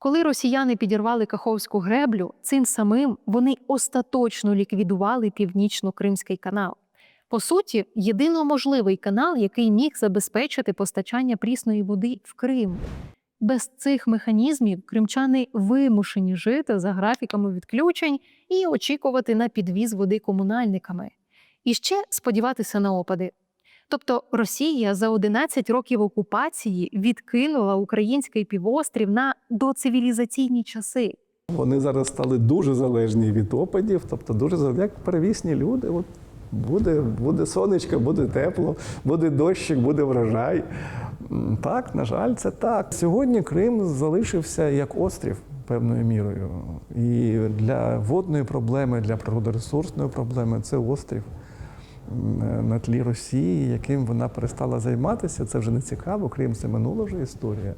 Коли росіяни підірвали Каховську греблю, цим самим вони остаточно ліквідували північно-кримський канал. По суті, єдино можливий канал, який міг забезпечити постачання прісної води в Крим. Без цих механізмів кримчани вимушені жити за графіками відключень і очікувати на підвіз води комунальниками. І ще сподіватися на опади. Тобто Росія за 11 років окупації відкинула український півострів на доцивілізаційні часи. Вони зараз стали дуже залежні від опадів, тобто дуже залежні, як первісні люди. От буде, буде сонечко, буде тепло, буде дощик, буде врожай. Так, на жаль, це так. Сьогодні Крим залишився як острів певною мірою. І для водної проблеми, для природоресурсної проблеми це острів на тлі Росії, яким вона перестала займатися. Це вже не цікаво. крім це минула вже історія.